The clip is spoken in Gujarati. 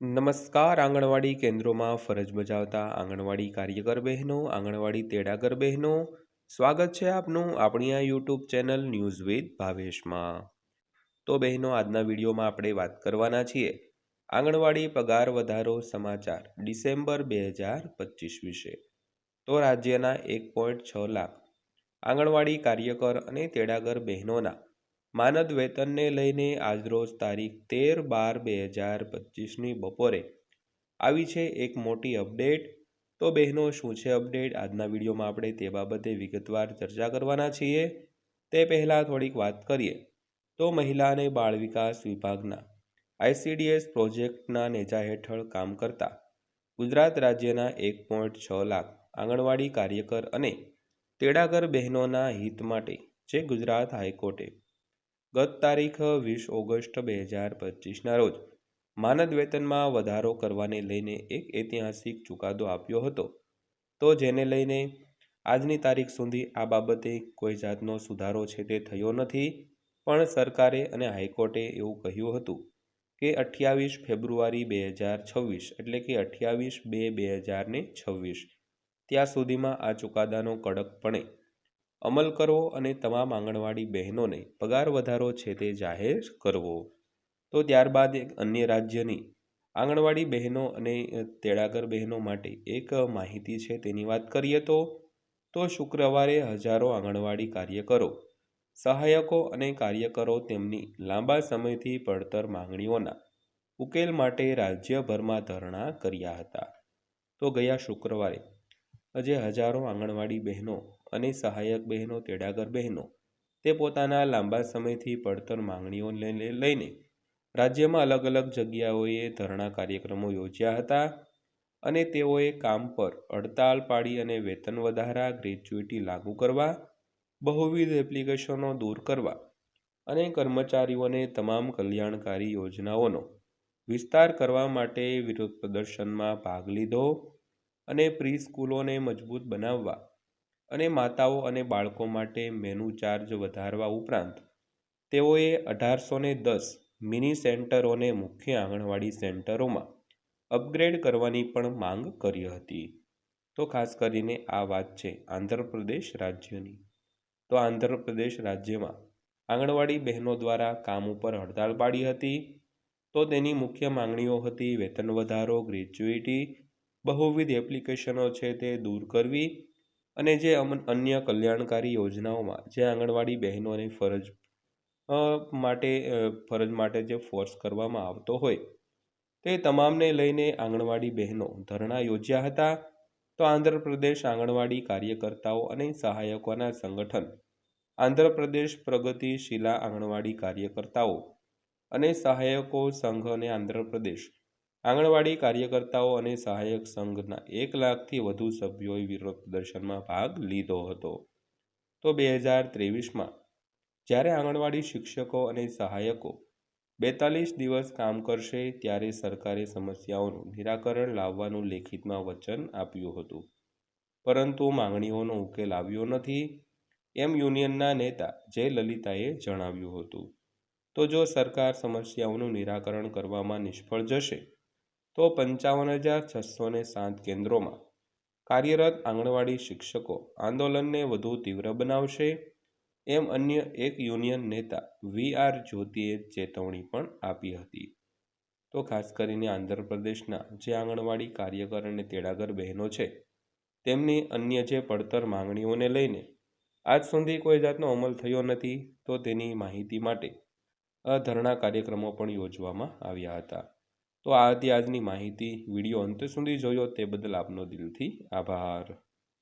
નમસ્કાર, આંગણવાડી કેન્દ્રોમાં ફરજ બજાવતા આંગણવાડી કાર્યકર બહેનો, આંગણવાડી તેડાગર બહેનો. સ્વાગત છે આપનું આપણી આ યુટ્યુબ ચેનલ ન્યૂઝ વિથ ભાવેશમાં. તો બહેનો, આજના વિડીયોમાં આપણે વાત કરવાના છીએ આંગણવાડી પગાર વધારો સમાચાર ડિસેમ્બર બે હજાર પચીસ વિશે. તો રાજ્યના એક પોઈન્ટ છ લાખ આંગણવાડી કાર્યકર અને તેડાગર બહેનોના માનદ વેતનને લઈને આજરોજ તારીખ તેર બાર બે હજાર પચીસની બપોરે આવી છે એક મોટી અપડેટ. તો બહેનો, શું છે અપડેટ? આજના વિડીયોમાં આપણે તે બાબતે વિગતવાર ચર્ચા કરવાના છીએ. તે પહેલાં થોડીક વાત કરીએ. તો મહિલા અને બાળ વિકાસ વિભાગના આઈસીડીએસ પ્રોજેક્ટના નેજા હેઠળ કામ કરતા ગુજરાત રાજ્યના એક પોઈન્ટ છ લાખ આંગણવાડી કાર્યકર અને તેડાગર બહેનોના હિત માટે જે ગુજરાત હાઈકોર્ટે ગત તારીખ વીસ ઓગસ્ટ બે હજાર પચીસના રોજ માનદ વેતનમાં વધારો કરવાને લઈને એક ઐતિહાસિક ચુકાદો આપ્યો હતો. તો જેને લઈને આજની તારીખ સુધી આ બાબતે કોઈ જાતનો સુધારો છે તે થયો નથી, પણ સરકારે અને હાઈકોર્ટે એવું કહ્યું હતું કે અઠ્યાવીસ ફેબ્રુઆરી બે હજાર છવ્વીસ એટલે કે અઠ્યાવીસ બે બે હજાર ને છવ્વીસ, ત્યાં સુધીમાં આ ચુકાદાનો કડકપણે અમલ કરવો અને તમામ આંગણવાડી બહેનોને પગાર વધારો છે તે જાહેર કરવો. તો ત્યારબાદ એક અન્ય રાજ્યની આંગણવાડી બહેનો અને તેડાગર બહેનો માટે એક માહિતી છે તેની વાત કરીએ તો તો શુક્રવારે હજારો આંગણવાડી કાર્યકરો, સહાયકો અને કાર્યકરો તેમની લાંબા સમયથી પડતર માંગણીઓના ઉકેલ માટે રાજ્યભરમાં ધરણા કર્યા હતા. તો ગયા શુક્રવારે, આજે હજારો આંગણવાડી બહેનો અને સહાયક બહેનો, તેડાગર બહેનો, તે પોતાના લાંબા સમયથી પડતર માંગણીઓને લઈને રાજ્યમાં અલગ અલગ જગ્યાઓએ ધરણા કાર્યક્રમો યોજ્યા હતા અને તેઓએ કામ પર હડતાલ પાડી અને વેતન વધારા ગ્રેચ્યુટી લાગુ કરવા, બહુવિધ એપ્લિકેશનો દૂર કરવા અને કર્મચારીઓને તમામ કલ્યાણકારી યોજનાઓનો વિસ્તાર કરવા માટે વિરોધ પ્રદર્શનમાં ભાગ લીધો અને પ્રી સ્કૂલોને મજબૂત બનાવવા અને માતાઓ અને બાળકો માટે મેનુ ચાર્જ વધારવા ઉપરાંત, તેઓએ અઢારસો ને દસ મિની સેન્ટરોને મુખ્ય આંગણવાડી સેન્ટરોમાં અપગ્રેડ કરવાની પણ માંગ કરી હતી. તો ખાસ કરીને આ વાત છે આંધ્રપ્રદેશ રાજ્યની. તો આંધ્રપ્રદેશ રાજ્યમાં આંગણવાડી બહેનો દ્વારા કામ ઉપર હડતાળ પાડી હતી. તો તેની મુખ્ય માંગણીઓ હતી વેતન વધારો ગ્રેચ્યુઇટી બહુવિધ એપ્લિકેશનો છે તે દૂર કરવી અને જે અન્ય કલ્યાણકારી યોજનાઓમાં જે આંગણવાડી બહેનોને ફરજ માટે ફરજ માટે જે ફોર્સ કરવામાં આવતો હોય, તે તમામને લઈને આંગણવાડી બહેનો ધરણા યોજ્યા હતા, તો આંધ્રપ્રદેશ આંગણવાડી કાર્યકર્તાઓ અને સહાયકોના સંગઠન, આંધ્રપ્રદેશ પ્રગતિશીલા આંગણવાડી કાર્યકર્તાઓ અને સહાયકો સંઘ અને આંધ્રપ્રદેશ આંગણવાડી કાર્યકર્તાઓ અને સહાયક સંઘના એક લાખથી વધુ સભ્યોએ વિરોધ પ્રદર્શનમાં ભાગ લીધો હતો. તો બે હજાર ત્રેવીસમાં જ્યારે આંગણવાડી શિક્ષકો અને સહાયકો બેતાલીસ દિવસ કામ કરશે ત્યારે સરકારે સમસ્યાઓનું નિરાકરણ લાવવાનું લેખિતમાં વચન આપ્યું હતું. પરંતુ માંગણીઓનો ઉકેલ આવ્યો નથી એમ યુનિયનના નેતા જય લલિતાએ જણાવ્યું હતું. તો જો સરકાર સમસ્યાઓનું નિરાકરણ કરવામાં નિષ્ફળ જશે તો પંચાવન હજાર છસો ને સાત કેન્દ્રોમાં. કાર્યરત આંગણવાડી શિક્ષકો આંદોલનને વધુ તીવ્ર બનાવશે. એમ અન્ય એક યુનિયન નેતા વી આર જ્યોતિએ ચેતવણી પણ આપી હતી. તો ખાસ કરીને આંધ્રપ્રદેશના જે આંગણવાડી કાર્યકર અને તેડાગર બહેનો છે, તેમની અન્ય જે પડતર માંગણીઓને લઈને આજ સુધી કોઈ જાતનો અમલ થયો નથી, તો તેની માહિતી માટે ધરણા કાર્યક્રમો પણ યોજવામાં આવ્યા હતા. તો આ હતી આજની માહિતી. વીડિયો અંત સુધી જોયો તે બદલ આપનો દિલથી આભાર.